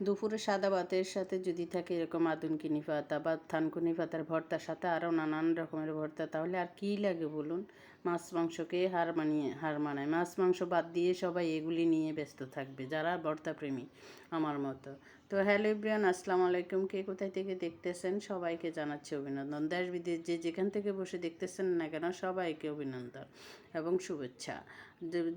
দুপুরে সাদা ভাতের সাথে যদি থাকে এরকম আদুনকিনি পাতা বা থানকুনি পাতার ভর্তার সাথে আরও নানান রকমের ভর্তা, তাহলে আর কী লাগে বলুন? মাছ মাংসকে হার মানিয়ে, হার মানায়। মাছ মাংস বাদ দিয়ে সবাই এগুলি নিয়ে ব্যস্ত থাকবে, যারা ভর্তা প্রেমী আমার মতো। তো হ্যালো ইব্রিয়ান আসসালামু আলাইকুম। কে কোথায় থেকে দেখতেছেন? সবাইকে জানাচ্ছি অভিনন্দন। দেশ বিদেশ যে যেখান থেকে বসে দেখতেছেন না কেন, সবাইকে অভিনন্দন এবং শুভেচ্ছা।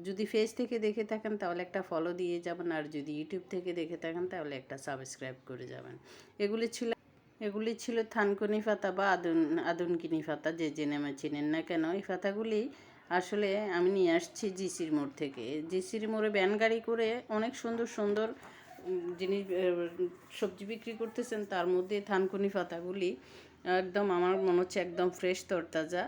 যদি ফেস থেকে দেখে থাকেন, তাহলে একটা ফলো দিয়ে যাবেন। আর যদি ইউটিউব থেকে দেখে থাকেন, তাহলে একটা সাবস্ক্রাইব করে যাবেন। এগুলি ছিল এগুলি ছিল থানকুনি পাতা বা আদুন, আদুনকিনি পাতা যে যে নামে চিনেন না কেন, এই পাতাগুলি আসলে আমি নিয়ে আসছি জিসির মোড় থেকে। জিসির মোড়ে ভ্যান গাড়ি করে অনেক সুন্দর সুন্দর জিনিস সবজি বিক্রি করতেছেন। তার মধ্যে থানকুনি পাতাগুলি একদম আমার মনে হচ্ছে একদম ফ্রেশ তরতাজা,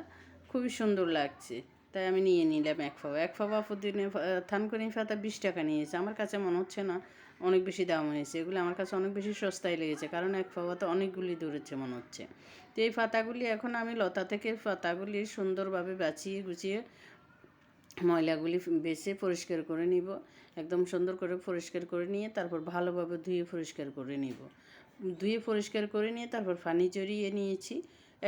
খুবই সুন্দর লাগছে। তাই আমি নিয়ে নিলাম এক ফাবা এক ফাবা প্রতিদিনে থানকুনি পাতা বিশ টাকা নিয়েছে। আমার কাছে মনে হচ্ছে না অনেক বেশি দাম হয়েছে। এগুলো আমার কাছে অনেক বেশি সস্তায় লেগেছে, কারণ এক ফাবাতে অনেকগুলি ধরেছে মনে হচ্ছে। তো এই পাতাগুলি এখন আমি লতা থেকে পাতাগুলি সুন্দরভাবে বাঁচিয়ে গুছিয়ে ময়লাগুলি বেছে পরিষ্কার করে নিব। একদম সুন্দর করে পরিষ্কার করে নিয়ে তারপর ভালোভাবে ধুয়ে পরিষ্কার করে নিব। ধুয়ে পরিষ্কার করে নিয়ে তারপর পানি জড়িয়ে নিয়েছি।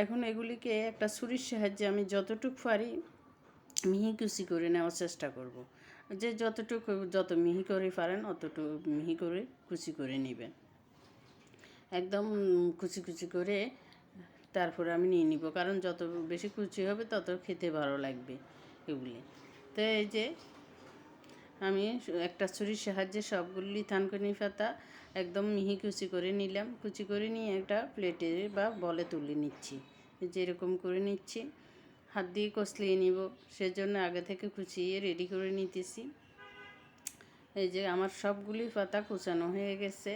এখন এগুলিকে একটা ছুরির সাহায্যে আমি যতটুকু পারি মিহি কুচি করে নেওয়ার চেষ্টা করব। যে যতটুকু, যত মিহি করে পারেন, অতটুকু মিহি করে কুচি করে নেবেন। একদম কুচি কুচি করে তারপর আমি নিয়ে নিব, কারণ যত বেশি কুচি হবে, তত খেতে ভালো লাগবে এগুলি। তো এই যে আমি একটা ছুরির সাহায্যে সবগুলি থানকুনি পাতা একদম মিহি কুচি করে নিলাম। কুচি করে নিয়ে একটা প্লেটে বা বলে তুলে নিচ্ছি। যেরকম করে নিচ্ছি। হাত দিয়ে কষলিয়ে নিব। সেজন্য আগে থেকে কুচিয়ে রেডি করে নিতেছি। এই যে আমার সবগুলি পাতা কুচানো হয়ে গেছে।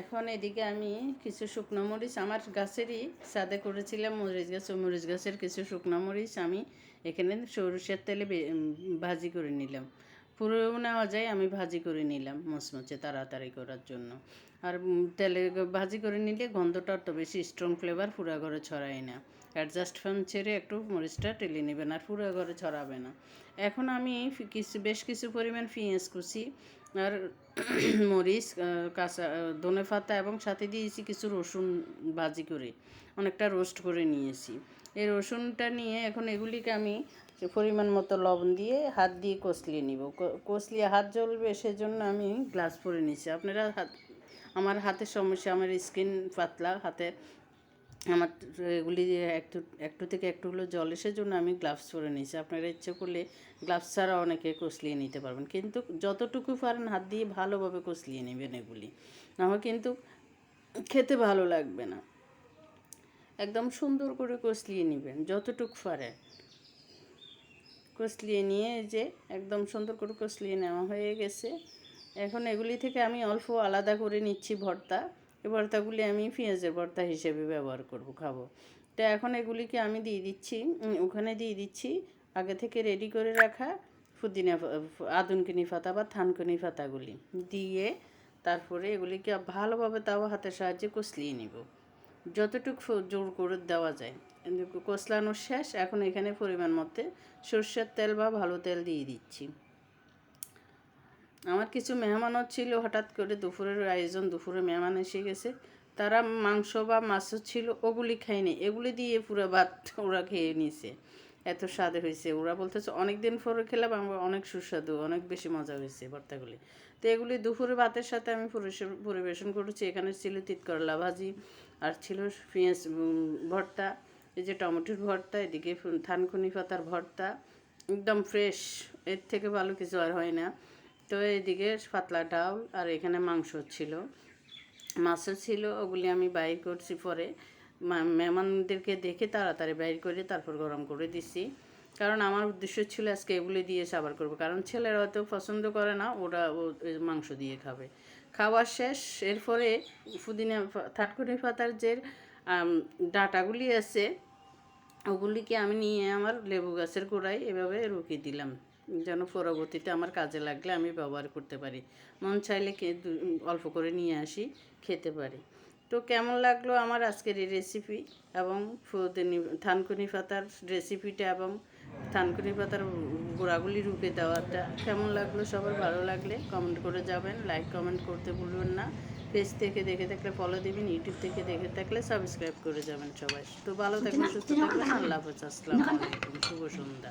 এখন এদিকে আমি কিছু শুকনো মরিচ, আমার গাছেরই সাদে করেছিলাম মরিচ গাছ। ওই মরিচ গাছের কিছু শুকনো মরিচ আমি এখানে সরষের তেলে ভাজি করে নিলাম। পুরোও নেওয়া যায় আমি ভাজি করে নিলাম মচমচে তাড়াতাড়ি করার জন্য। আর তেলে ভাজি করে নিলে গন্ধটা অত বেশি স্ট্রং ফ্লেভার পুরা ঘরে ছড়ায় না। অ্যাডজাস্ট ফ্যান ছেড়ে একটু মরিচটা টেলে নেবেন আর পুরো ঘরে ছড়াবে না। এখন আমি কিছু বেশ কিছু পরিমাণ পেঁয়াজ কুচি আর মরিচ কাঁচা ধনে পাতা এবং সাথে দিয়েছি কিছু রসুন ভাজি করে। অনেকটা রোস্ট করে নিয়েছি। এই রসুনটা নিয়ে এখন এগুলিকে আমি পরিমাণ মতো লবণ দিয়ে হাত দিয়ে কষলিয়ে নিব। কষলিয়ে হাত জ্বলবে সেজন্য আমি গ্লাস পরে নিচ্ছি আপনারা হাত আমার হাতের সমস্যা, আমার স্কিন পাতলা, হাতের আমার এগুলি একটু একটু থেকে একটু হলো জল এসে জন্য আমি গ্লাভস পরে নিয়েছি। আপনারা ইচ্ছে করলে গ্লাভস ছাড়া অনেকে কষলিয়ে নিতে পারবেন। কিন্তু যতটুকু পারেন হাত দিয়ে ভালোভাবে কষলিয়ে নেবেন এগুলি। নাহলে কিন্তু খেতে ভালো লাগবে না। একদম সুন্দর করে কষলিয়ে নেবেন, যতটুকু পারেন। কষলিয়ে নিয়ে যে একদম সুন্দর করে কষলিয়ে নেওয়া হয়ে গেছে। এখন এগুলি থেকে আমি অল্প আলাদা করে নিচ্ছি ভর্তা। এই ভর্তাগুলি আমি পেঁয়াজের ভর্তা হিসেবে ব্যবহার করব, খাব। তো এখন এগুলিকে আমি দিয়ে দিচ্ছি ওখানে দিয়ে দিচ্ছি আগে থেকে রেডি করে রাখা পুদিনা আদুনকিনি পাতা বা থানকুনি পাতাগুলি। দিয়ে তারপরে এগুলিকে ভালোভাবে তাও হাতের সাহায্যে কষলিয়ে নিব। যতটুকু জোর করে দেওয়া যায়। কিন্তু কষলানো শেষ, এখন এখানে পরিমাণ মতে সর্ষের তেল বা ভালো তেল দিয়ে দিচ্ছি। আমার কিছু মেহমানও ছিল, হঠাৎ করে দুপুরের আয়োজন, দুপুরে মেহমান এসে গেছে। তারা মাংস বা মাছও ছিল, ওগুলি খায়নি। এগুলি দিয়ে পুরো ভাত ওরা খেয়ে নিয়েছে। এত স্বাদ হয়েছে। ওরা বলতেছে অনেক দিন পরে খেলাম, আমার অনেক সুস্বাদু, অনেক বেশি মজা হয়েছে ভর্তাগুলি। তো এগুলি দুপুরে ভাতের সাথে আমি পরিবেশন- করেছি। এখানে ছিল তিত করলা ভাজি আর ছিল পেঁয়াজ ভর্তা। এই যে টমেটোর ভর্তা, এদিকে থানকুনি পাতার ভর্তা। একদম ফ্রেশ। এর থেকে ভালো কিছু আর হয় না। তো এদিকে পাতলা ডাল আর এখানে মাংস ছিল। মাছও ছিল, ওগুলি আমি বাইর করছি পরে। মেহমানদেরকে দেখে তাড়াতাড়ি বাইর করে তারপর গরম করে দিছি। কারণ আমার উদ্দেশ্য ছিল আজকে এগুলি দিয়ে সাবার করব। কারণ ছেলেরা হয়তো পছন্দ করে না, ওরা ও মাংস দিয়ে খাবে। খাওয়া শেষ, এরপরে পুদিনা পা- থাটকুনি পাতার যে ডাঁটাগুলি আছে, ওগুলিকে আমি নিয়ে আমার লেবু গাছের গোড়ায় এভাবে রুকিয়ে দিলাম। যেন পরবর্তীতে আমার কাজে লাগলে আমি ব্যবহার করতে পারি। মন চাইলে অল্প করে নিয়ে আসি খেতে পারি। তো কেমন লাগল আমার আজকের এই রেসিপি এবং ফুদিনি থানকুনি পাতার রেসিপিটা এবং থানকুনি পাতার গোড়াগুলি রুপে দেওয়াটা? কেমন লাগল? সবার ভালো লাগলে কমেন্ট করে যাবেন। লাইক কমেন্ট করতে ভুলবেন না। পেজ থেকে দেখে থাকলে ফলো দিবেন ইউটিউব থেকে দেখে থাকলে সাবস্ক্রাইব করে যাবেন সবাই। তো ভালো থাকবেন সুস্থ থাকবেন। আল্লাহ হাফেজ। আসসালামু আলাইকুম। শুভ সন্ধ্যা।